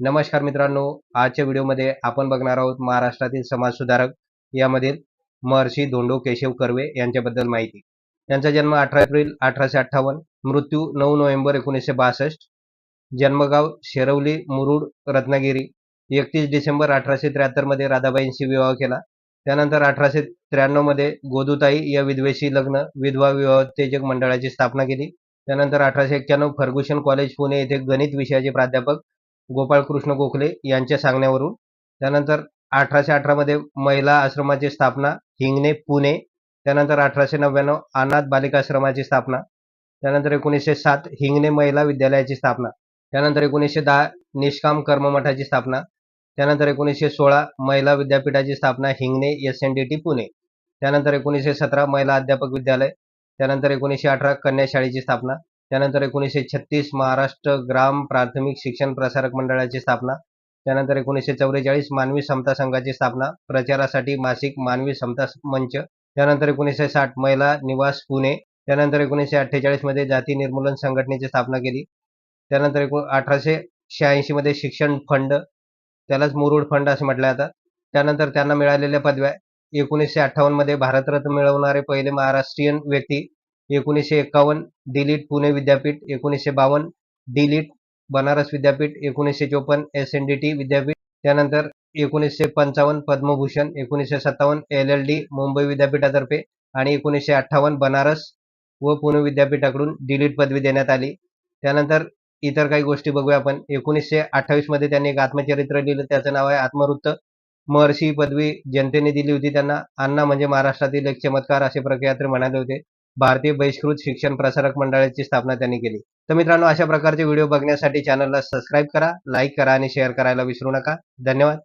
नमस्कार मित्रांनो आजच्या व्हिडिओमध्ये आपण बघणार आहोत महाराष्ट्रातील समाजसुधारक यामधील महर्षी धोंडो केशव कर्वे यांच्याबद्दल माहिती. त्यांचा जन्म अठरा एप्रिल अठराशे अठ्ठावन्न मृत्यू नऊ नोव्हेंबर एकोणीसशे बासष्ट जन्मगाव शेरवली मुरुड रत्नागिरी. एकतीस डिसेंबर अठराशे त्र्याहत्तरमध्ये राधाबाईंशी विवाह केला. त्यानंतर अठराशे त्र्याण्णवमध्ये गोदूताई या विधवेशी लग्न विधवा विवाह उत्तेजक मंडळाची स्थापना केली. त्यानंतर अठराशे एक्क्याण्णव फर्ग्युशन कॉलेज पुणे येथे गणित विषयाचे प्राध्यापक गोपाळकृष्ण गोखले यांच्या सांगण्यावरून. त्यानंतर अठराशे अठरामध्ये महिला आश्रमाची स्थापना हिंगणे पुणे. त्यानंतर अठराशे नव्याण्णव अनाथ बालिकाश्रमाची स्थापना. त्यानंतर एकोणीसशे सात हिंगणे महिला विद्यालयाची स्थापना. त्यानंतर एकोणीसशे दहा निष्काम कर्ममठाची स्थापना. त्यानंतर एकोणीसशे सोळा महिला विद्यापीठाची स्थापना Hingne S N D T Pune. त्यानंतर एकोणीसशे सतरा महिला अध्यापक विद्यालय. त्यानंतर एकोणीसशे अठरा कन्याशाळेची स्थापना. त्यानंतर एकोणीसशे छत्तीस महाराष्ट्र ग्राम प्राथमिक शिक्षण प्रसारक मंडळाची स्थापना. त्यानंतर एकोणीसशे चौवेचाळीस मानवी समता संघाची स्थापना. प्रचारासाठी मासिक मानवी समता मंच. त्यानंतर एकोणीसशे साठ महिला निवास पुणे. त्यानंतर एकोणीसशे अठ्ठेचाळीसमध्ये जाती निर्मूलन संघटनेची स्थापना केली. त्यानंतर एकूण अठराशे शहाऐंशी मध्ये शिक्षण फंड. त्यालाच मुरुड फंड असे म्हटलं जातं त्यानंतर त्यांना मिळालेल्या पदव्या. एकोणीसशे अठ्ठावन्नमध्ये भारतरत्न मिळवणारे पहिले महाराष्ट्रीयन व्यक्ती. एकोणीसशे एकावन्न डिलीट पुणे विद्यापीठ एकोणीसशे बावन्न डिलीट बनारस विद्यापीठ एकोणीसशे चोपन्न एस एन डी टी विद्यापीठ. त्यानंतर एकोणीसशे पंचावन्न पद्मभूषण एकोणीसशे सत्तावन्न एल एल डी मुंबई विद्यापीठातर्फे आणि एकोणीसशे अठ्ठावन्न बनारस व पुणे विद्यापीठाकडून डिलीट पदवी देण्यात आली. त्यानंतर इतर काही गोष्टी बघूया आपण. एकोणीसशे अठ्ठावीसमध्ये त्यांनी एक आत्मचरित्र लिहिलं. त्याचं नाव आहे आत्मवृत्त. महर्षी पदवी जनतेने दिली होती त्यांना. अण्णा म्हणजे महाराष्ट्रातील एक चमत्कार असे प्रख्यात म्हणाले होते. भारतीय बहिष्कृत शिक्षण प्रसारक मंडळाची स्थापना त्यांनी केली. तर मित्रांनो अशा प्रकारचे व्हिडिओ बघण्यासाठी चॅनलला सबस्क्राईब करा लाईक करा आणि शेअर करायला विसरू नका. धन्यवाद.